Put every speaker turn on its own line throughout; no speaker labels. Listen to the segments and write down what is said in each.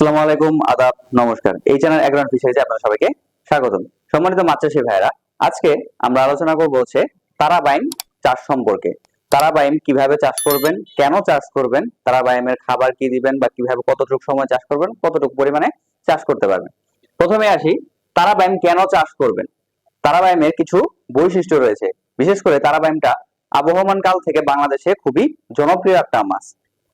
আসসালামু আলাইকুম, আদাব, নমস্কার। এই চ্যানেল এগ্রাউন্ড ফিশারিজে আপনারা সবাইকে স্বাগতম। সম্মানিত মাছ চাষী ভাইরা আজকে আমরা আলোচনা করব হচ্ছে তারাবাইম চাষ সম্পর্কে। তারাবাইম কীভাবে চাষ করবেন, কেন চাষ করবেন, তারাবাইমের খাবার কি দিবেন বা কীভাবে কতটুকু সময় চাষ করবেন, কতটুকু পরিমাণে চাষ করতে পারবেন। প্রথমে আসি, তারাবাইম কেন চাষ করবেন? তারাবাইমের কিছু বৈশিষ্ট্য রয়েছে। বিশেষ করে তারাবাইমটা আবহমান কাল থেকে বাংলাদেশে খুবই জনপ্রিয় একটা মাছ।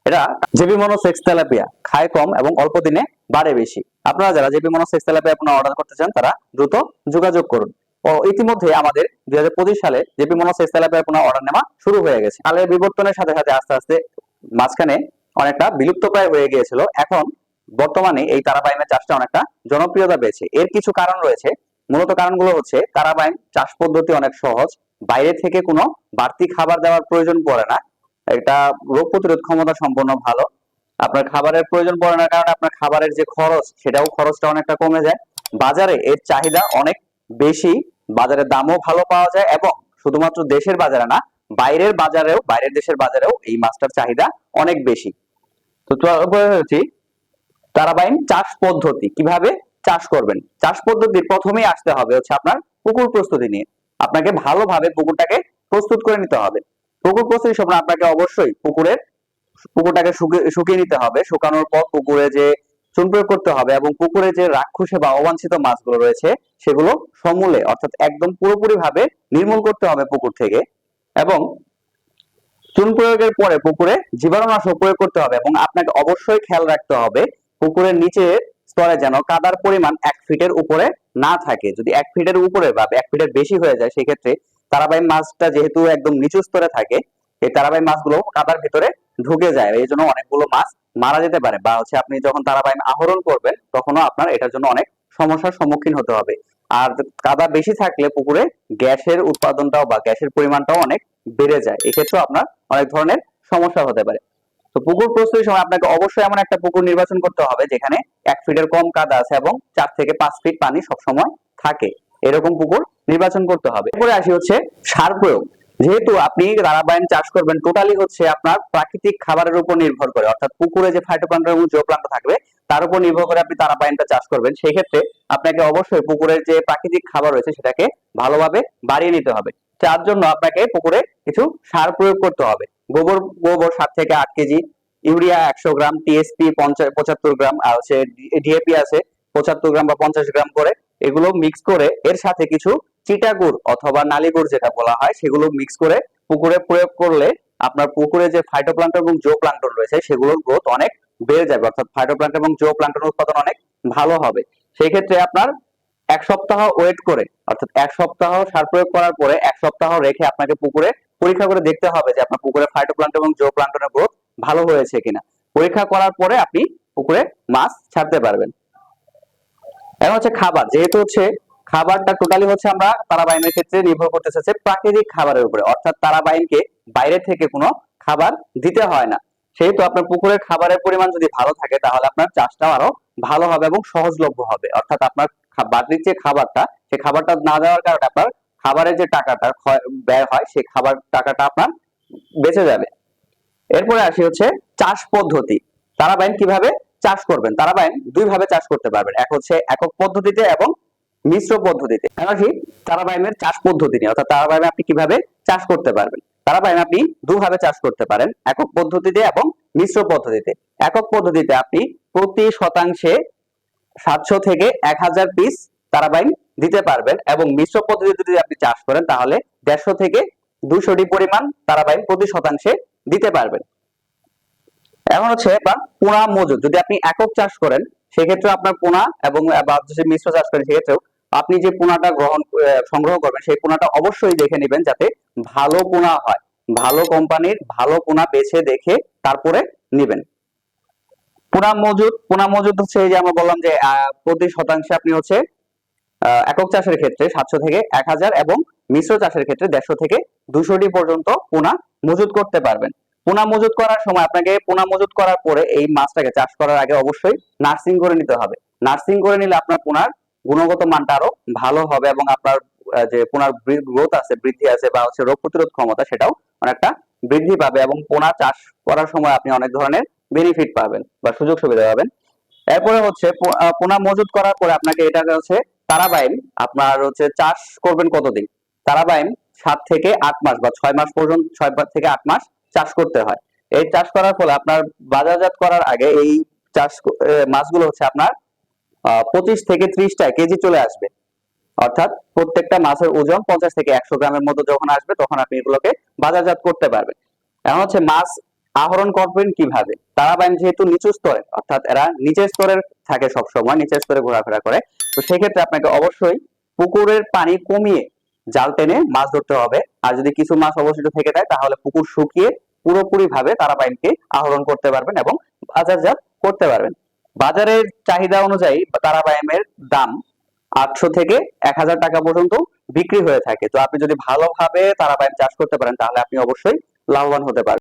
এটা জেবি মনোসেক্স তেলাপিয়া। খায় কম এবং অল্প দিনে বাড়ে বেশি। আপনারা যারা জেবি মনোসেক্স তেলাপিয়া আপনারা অর্ডার করতে চান, তারা দ্রুত যোগাযোগ করুন। ও ইতিমধ্যে আমাদের দুই সালে জেপি মনোসেক্স তেলাপিয়া পুনঃ অর্ডার নেওয়া শুরু হয়ে গেছে। কালের বিবর্তনের সাথে সাথে আস্তে আস্তে মাঝখানে অনেকটা বিলুপ্ত প্রায় হয়ে গিয়েছিল। এখন বর্তমানে এই তারাবাইমের চাষটা অনেকটা জনপ্রিয়তা পেয়েছে। এর কিছু কারণ রয়েছে। মূলত কারণগুলো হচ্ছে তারাবাইম চাষ পদ্ধতি অনেক সহজ। বাইরে থেকে কোনো বাড়তি খাবার দেওয়ার প্রয়োজন পড়ে না। এটা রোগ প্রতিরোধ ক্ষমতা সম্পন্ন ভালো। আপনার খাবারের প্রয়োজন পড়ে না কারণে আপনার খাবারের যে খরচ, সেটাও খরচটা অনেকটা কমে যায়। বাজারে এর চাহিদা অনেক বেশি বাজারের দামও ভালো পাওয়া যায় এবং শুধুমাত্র দেশের বাজারে না, বাইরের বাজারেও, বাইরের দেশের বাজারেও এই মাছটার চাহিদা অনেক বেশি। তো হচ্ছে তারাবাইন চাষ পদ্ধতি, কীভাবে চাষ করবেন? চাষ পদ্ধতির প্রথমেই আসতে হবে হচ্ছে আপনার পুকুর প্রস্তুতি নিয়ে। আপনাকে ভালোভাবে পুকুরটাকে প্রস্তুত করে নিতে হবে। পুকুর প্রস্তুতির সময় আপনাকে অবশ্যই পুকুরের পুকুরটাকে শুকিয়ে নিতে হবে। শুকানোর পর পুকুরে যে চুন প্রয়োগ করতে হবে এবং পুকুরে যে রাক্ষসে বা অবাঞ্ছিত মাছগুলো রয়েছে, সেগুলো সমূলে, অর্থাৎ একদম পুরোপুরি ভাবে নির্মূল করতে হবে পুকুর থেকে এবং চুন প্রয়োগের পরে পুকুরে জীবাণুনাশক প্রয়োগ করতে হবে এবং আপনাকে অবশ্যই খেয়াল রাখতে হবে পুকুরের নিচে স্তরে যেন কাদার পরিমাণ এক ফিটের উপরে না থাকে। যদি এক ফিটের উপরে বা এক ফিটের বেশি হয়ে যায়, সেক্ষেত্রে তারাবাই মাছটা যেহেতু একদম নিচু স্তরে থাকে, এই তারাবাই মাছগুলো কাদার ভিতরে ঢুকে যায়। এই জন্য অনেকগুলো মাছ মারা যেতে পারে বা হচ্ছে আপনি যখন তারাবাইম আহরণ করবেন, তখনও আপনার এটার জন্য অনেক সমস্যার সম্মুখীন হতে হবে। আর কাদা বেশি থাকলে পুকুরে গ্যাসের উৎপাদনটাও বা গ্যাসের পরিমাণটাও অনেক বেড়ে যায়। এক্ষেত্রেও আপনার অনেক ধরনের সমস্যা হতে পারে। তো পুকুর প্রস্তুতির সময় আপনাকে অবশ্যই এমন একটা পুকুর নির্বাচন করতে হবে, যেখানে এক ফিটের কম কাদা আছে এবং চার থেকে পাঁচ ফিট পানি সবসময় থাকে। এরকম পুকুর নির্বাচন করতে হবে। এরপরে আসি হচ্ছে সার প্রয়োগ। যেহেতু আপনি তারাবাইন চাষ করবেন টোটালি হচ্ছে আপনার প্রাকৃতিক খাবারের উপর নির্ভর করে। অর্থাৎ পুকুরে যে ফাইটোপ্লান্ট এবং জিওপ্লান্ট থাকবে, তার উপর নির্ভর করে আপনি তারাবাইনটা চাষ করবেন। সেই ক্ষেত্রে আপনাকে অবশ্যই পুকুরের যে প্রাকৃতিক খাবার রয়েছে, সেটাকে ভালোভাবে বাড়িয়ে নিতে হবে। তার জন্য আপনাকে পুকুরে কিছু সার প্রয়োগ করতে হবে। গোবর গোবর সাত থেকে আট কেজি, ইউরিয়া একশো গ্রাম টিএসপি পঁচাত্তর গ্রাম, আর হচ্ছে ডিএপি আছে, পঁচাত্তর গ্রাম বা পঞ্চাশ গ্রাম করে এগুলো মিক্স করে এর সাথে কিছু চিটাগুড় অথবা নালিগুড় যেটা বলা হয়, সেগুলো মিক্স করে পুকুরে প্রয়োগ করলে আপনার পুকুরে যে ফাইটোপ্লান্টন এবং জো প্লান্টন রয়েছে, সেগুলোর গ্রোথ অনেক বেড়ে যাবে। অর্থাৎ ফাইটোপ্লান্টন এবং জো প্লান্টন উৎপাদন অনেক ভালো হবে। সেই ক্ষেত্রে আপনার এক সপ্তাহ ওয়েট করে, অর্থাৎ এক সপ্তাহ সার প্রয়োগ করার পরে এক সপ্তাহ রেখে আপনাকে পুকুরে পরীক্ষা করে দেখতে হবে যে আপনার পুকুরে ফাইটোপ্লান্টন এবং জো প্লান্টনের গ্রোথ ভালো হয়েছে কিনা। পরীক্ষা করার পরে আপনি পুকুরে মাছ ছাড়তে পারবেন। এখন হচ্ছে খাবার, যেহেতু হচ্ছে খাবারটা টোটালি হচ্ছে আমরা তারাবাইনের ক্ষেত্রে নির্ভর করতেছে হচ্ছে প্রাকৃতিক খাবারের উপরে। অর্থাৎ তারাবাইনকে বাইরে থেকে কোনো খাবার দিতে হয় না। সেহেতু আপনার পুকুরের খাবারের পরিমাণ যদি ভালো থাকে, তাহলে আপনার চাষটাও আরও ভালো হবে এবং সহজলভ্য হবে। অর্থাৎ আপনার বাড়তির যে খাবারটা সেই খাবারটা না দেওয়ার কারণে আপনার খাবারের যে টাকাটা ব্যয় হয় সেই খাবার টাকাটা আপনার বেঁচে যাবে। এরপরে আসি হচ্ছে চাষ পদ্ধতি। তারাবাইন কীভাবে চাষ করবেন? তারাবাইন দুই ভাবে চাষ করতে পারবেন। এক হচ্ছে একক পদ্ধতিতে এবং মিশ্র পদ্ধতিতে। এখন আসি তারাবাইমের চাষ পদ্ধতি নিয়ে। অর্থাৎ তারাবাইমে আপনি কীভাবে চাষ করতে পারবেন? তারাবাইম আপনি দুভাবে চাষ করতে পারেন। একক পদ্ধতিতে এবং মিশ্র পদ্ধতিতে। একক পদ্ধতিতে আপনি প্রতি শতাংশে সাতশো থেকে এক হাজার পিস তারাবাইন দিতে পারবেন এবং মিশ্র পদ্ধতিতে যদি আপনি চাষ করেন, তাহলে দেড়শো থেকে দুশোটি পরিমাণ তারাবাইন প্রতি শতাংশে দিতে পারবেন। এখন হচ্ছে বা পোনা মজুদ। যদি আপনি একক চাষ করেন সেক্ষেত্রে আপনার পোনা এবং মিশ্র চাষ করেন, সেক্ষেত্রেও আপনি যে পোনাটা গ্রহণ সংগ্রহ করবেন, সেই পোনাটা অবশ্যই দেখে নেবেন যাতে ভালো পোনা হয়। ভালো কোম্পানির ভালো পোনা বেছে দেখে তারপরে নেবেন। পোনা মজুদ পোনা মজুদ হচ্ছে যে আমরা বললাম যে প্রতি শতাংশে আপনি হচ্ছে একক চাষের ক্ষেত্রে সাতশো থেকে এক হাজার এবং মিশ্র চাষের ক্ষেত্রে দেড়শো থেকে দুশোটি পর্যন্ত পোনা মজুদ করতে পারবেন। পোনা মজুদ করার সময় আপনাকে পোনা মজুদ করার পরে এই মাছটাকে চাষ করার আগে অবশ্যই নার্সিং করে নিতে হবে। নার্সিং করে নিলে আপনার পোনার গুণগত মানটা আরও ভালো হবে এবং আপনার যে পোনার গ্রোথ আছে, বৃদ্ধি আছে বা হচ্ছে রোগ প্রতিরোধ ক্ষমতা, সেটাও অনেকটা বৃদ্ধি পাবে এবং পোনা চাষ করার সময় আপনি অনেক ধরনের বেনিফিট পাবেন বা সুযোগ সুবিধা পাবেন। এরপরে হচ্ছে পোনা মজুত করার পরে আপনাকে এটা হচ্ছে তারাবাইন, আপনার হচ্ছে চাষ করবেন কতদিন? তারাবাইন সাত থেকে আট মাস বা ছয় মাস পর্যন্ত, ছয় থেকে আট মাস চাষ করতে হয়। এই চাষ করার ফলে আপনার বাজারজাত করার আগে এই চাষ মাছগুলো হচ্ছে আপনার পঁচিশ থেকে ত্রিশটা কেজি চলে আসবে। অর্থাৎ প্রত্যেকটা মাছের ওজন পঞ্চাশ থেকে একশো গ্রামের মতো যখন আসবে, তখন আপনি এগুলোকে বাজারজাত করতে পারবেন। এখন হচ্ছে মাছ আহরণ করবেন কীভাবে? তারাবাইন যেহেতু নিচু স্তরে, অর্থাৎ এরা নিচের স্তরের থাকে নিচের স্তরে ঘোরাফেরা করে। তো সেক্ষেত্রে আপনাকে অবশ্যই পুকুরের পানি কমিয়ে জাল টেনে মাছ ধরতে হবে। আর যদি কিছু মাছ অবশিষ্ট থেকে যায়, তাহলে পুকুর শুকিয়ে পুরোপুরি ভাবে তারাবাইনকে আহরণ করতে পারবেন এবং বাজারজাত করতে পারবেন। বাজারের চাহিদা অনুযায়ী তারাবাইনের দাম আটশো থেকে এক হাজার টাকা পর্যন্ত বিক্রি হয়ে থাকে। তো আপনি যদি ভালোভাবে তারাবাইন চাষ করতে পারেন, তাহলে আপনি অবশ্যই লাভবান হতে পারবেন।